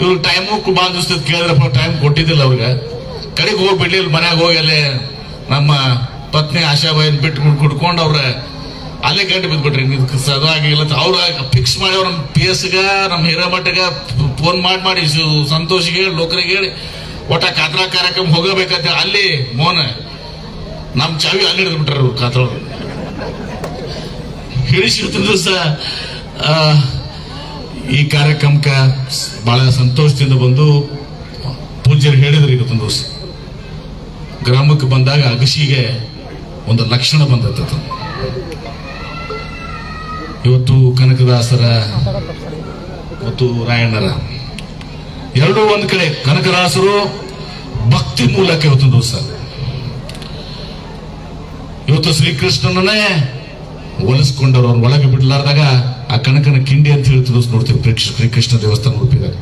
ಇವ್ರು ಟೈಮು ಕುಮಾರ್ ದಿವಸ ಕೇಳಿದ್ರಪ್ಪ ಟೈಮ್ ಕೊಟ್ಟಿದ್ದಿಲ್ಲ ಅವ್ರಿಗೆ. ಕಡೆಗೆ ಹೋಗಿ ಬಿಡ್ಲಿಲ್ಲ ಮನ್ಯಾಗ ಹೋಗಿ ಅಲ್ಲಿ ನಮ್ಮ ಪತ್ನಿ ಆಶಾಬಾಯಿನ ಬಿಟ್ಟು ಕುಡ್ಕೊಂಡು ಅವ್ರ ಅಲ್ಲೇ ಗಂಟೆ ಬಿದ್ಬಿಟ್ರಿ. ಇದಕ್ಕೆ ಸದಾ ಆಗಿಲ್ಲ ಅವ್ರ ಫಿಕ್ಸ್ ಮಾಡಿ ಅವ್ರ ನಮ್ಮ ಪಿ ಎಸ್ಗ ನಮ್ಮ ಹಿರೇಮಠಗ ಫೋನ್ ಮಾಡಿ ಮಾಡಿ ಸಂತೋಷಿಗೆ ಹೇಳಿ, ಲೋಕರಿಗೆ ಹೇಳಿ, ಒಟ್ಟ ಕಾತ್ರಾ ಕಾರ್ಯಕ್ರಮ ಹೋಗಬೇಕಂತ ಅಲ್ಲಿ ಮೋನ ನಮ್ಮ ಚಾವಿ ಅಲ್ಲಿ ಹಿಡಿದು ಬಿಟ್ರು ಕಾತ್ರ ಹಿಡಿಸಿರ್ತಿದ್ರು ದಿವಸ ಈ ಕಾರ್ಯಕ್ರಮಕ್ಕೆ ಬಹಳ ಸಂತೋಷದಿಂದ ಬಂದು ಪೂಜ್ಯರು ಹೇಳಿದ್ರು ಇವತ್ತು ದಿವಸ ಗ್ರಾಮಕ್ಕೆ ಬಂದಾಗ ಅಗಸಿಗೆ ಒಂದು ಲಕ್ಷಣ ಬಂದತ್ತ ಇವತ್ತು ಕನಕದಾಸರ ಮತ್ತು ರಾಯಣ್ಣರ. ಎರಡೂ ಒಂದು ಕಡೆ ಕನಕದಾಸರು ಭಕ್ತಿ ಮೂಲಕ ಇವತ್ತೊಂದು ದಿವಸ ಇವತ್ತು ಶ್ರೀಕೃಷ್ಣನೇ ಒಲಿಸ್ಕೊಂಡವ್ರು ಅವ್ರು ಒಳಗೆ ಬಿಡ್ಲಾರ್ದಾಗ ಆ ಕನಕನ ಕಿಂಡಿ ಅಂತ ಹೇಳಿ ನೋಡ್ತೀವಿ. ಶ್ರೀ ಶ್ರೀಕೃಷ್ಣ ದೇವಸ್ಥಾನ ಉಡುಪಿದಾಗ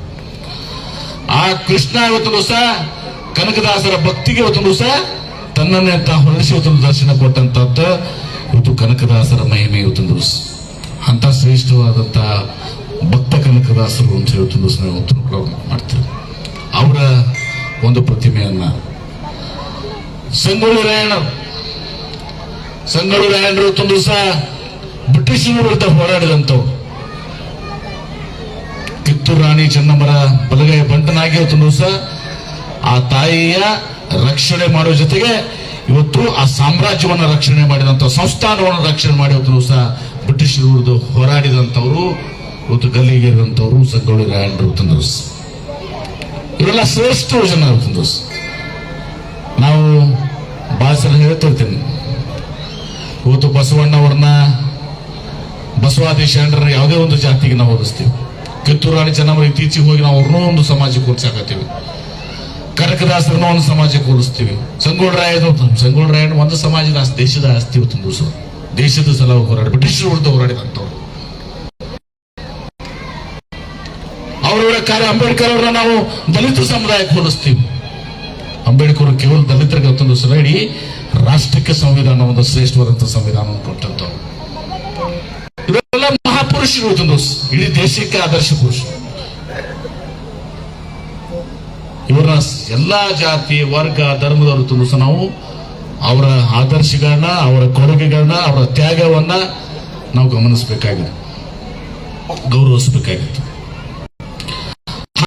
ಆ ಕೃಷ್ಣ ಇವತ್ತು ದಿವಸ, ಕನಕದಾಸರ ಭಕ್ತಿಗೆ ಇವತ್ತು ದಿವಸ, ತನ್ನನ್ನೇ ತಾ ಹೊರಡಿಸಿ ಇವತ್ತೊಂದು ದರ್ಶನ ಕೊಟ್ಟಂತದ್ದು ಇವತ್ತು ಕನಕದಾಸರ ಮಹಿಮೆ ಇವತ್ತೊಂದು ದಿವಸ. ಅಂತ ಶ್ರೇಷ್ಠವಾದಂತ ಭಕ್ತ ಕನಕದಾಸರು ಅಂತ ಹೇಳಿ ಇವತ್ತೊಂದು ದಿವಸ ಇವತ್ತು ಮಾಡ್ತೀವಿ. ಅವರ ಒಂದು ಪ್ರತಿಮೆಯನ್ನ. ಸಂಗೊಳ್ಳಿ ರಾಯಣ್ಣ ಸಂಗೊಳ್ಳಿ ರಾಯಣ್ಣರು ದಿವಸ ಬ್ರಿಟಿಷರ ವಿರುದ್ಧ ಹೋರಾಡಿದಂಥವು ಕಿತ್ತೂರು ರಾಣಿ ಚೆನ್ನಮ್ಮರ ಬಲಗೈ ಬಂಟನಾಗಿ ಸಹ ಆ ತಾಯಿಯ ರಕ್ಷಣೆ ಮಾಡೋ ಜೊತೆಗೆ ಇವತ್ತು ಆ ಸಾಮ್ರಾಜ್ಯವನ್ನು ರಕ್ಷಣೆ ಮಾಡಿದಂಥ ಸಂಸ್ಥಾನವನ್ನು ರಕ್ಷಣೆ ಮಾಡಿ ಸಹ ಬ್ರಿಟಿಷರ ವಿರುದ್ಧ ಹೋರಾಡಿದಂಥವರು, ಇವತ್ತು ಗಲ್ಲಿಗೇರಿದಂಥವ್ರು, ಸಂಗೊಳ್ಳಿ ರಾಯಣ್ಣರು ದಿವಸ ಇವರೆಲ್ಲ ಶ್ರೇಷ್ಠ ಜನ ಇವತ್ತಿನ ದಿವಸ ನಾವು ಬಾಸರ ಹೇಳ್ತಿರ್ತೀನಿ ಇವತ್ತು ಬಸವಣ್ಣವ್ರನ್ನ ಬಸವಾದಿ ಶರಣರ ಯಾವುದೇ ಒಂದು ಜಾತಿಗೆ ನಾವು ಹೋಲಿಸ್ತೀವಿ ಕಿತ್ತೂರು ರಾಣಿ ಚೆನ್ನಮ್ಮ ಇತ್ತೀಚೆಗೆ ಹೋಗಿ ನಾವು ಅವ್ರನ್ನೂ ಒಂದು ಸಮಾಜಕ್ಕೆ ಹೋಲಿಸಾಕತ್ತೀವಿ ಕನಕದಾಸರನ್ನ ಒಂದು ಸಮಾಜಕ್ಕೆ ಕೂರಿಸ್ತೀವಿ. ಸಂಗೋಳ ರಾಯನ ಸಂಗೋಳ ರಾಯನ ಒಂದು ಸಮಾಜದ ದೇಶದ ಆಸ್ತಿ ದಿವಸ ದೇಶದ ಸಲುವಾಗಿ ಹೋರಾಡಿ ಬ್ರಿಟಿಷರ ವಿರುದ್ಧ ಹೋರಾಡಿದಂಥವ್ರು ಅವರವರ ಕಾರ್ಯ ಅಂಬೇಡ್ಕರ್ ಅವರನ್ನ ನಾವು ದಲಿತ ಸಮುದಾಯಕ್ಕೆ ಹೋಲಿಸ್ತೀವಿ. ಅಂಬೇಡ್ಕರ್ ಕೇವಲ ದಲಿತರಿಗೆ ಸಲ ಇಡೀ ರಾಷ್ಟ್ರಕ್ಕೆ ಸಂವಿಧಾನ ಒಂದು ಶ್ರೇಷ್ಠವಾದಂಥ ಸಂವಿಧಾನವನ್ನು ಇವರೆಲ್ಲ ದಿವಸ ಇಡೀ ದೇಶಕ್ಕೆ ಆದರ್ಶ ಪುರುಷ ಇವರ ಎಲ್ಲಾ ಜಾತಿ, ವರ್ಗ ಧರ್ಮದವರು ತುಂಬಿಸ ನಾವು. ಅವರ ಆದರ್ಶಗಳನ್ನ, ಅವರ ಕೊಡುಗೆಗಳನ್ನ, ಅವರ ತ್ಯಾಗವನ್ನ ನಾವು ಗಮನಿಸಬೇಕಾಗಿದೆ. ಗೌರವಿಸಬೇಕಾಗಿತ್ತು.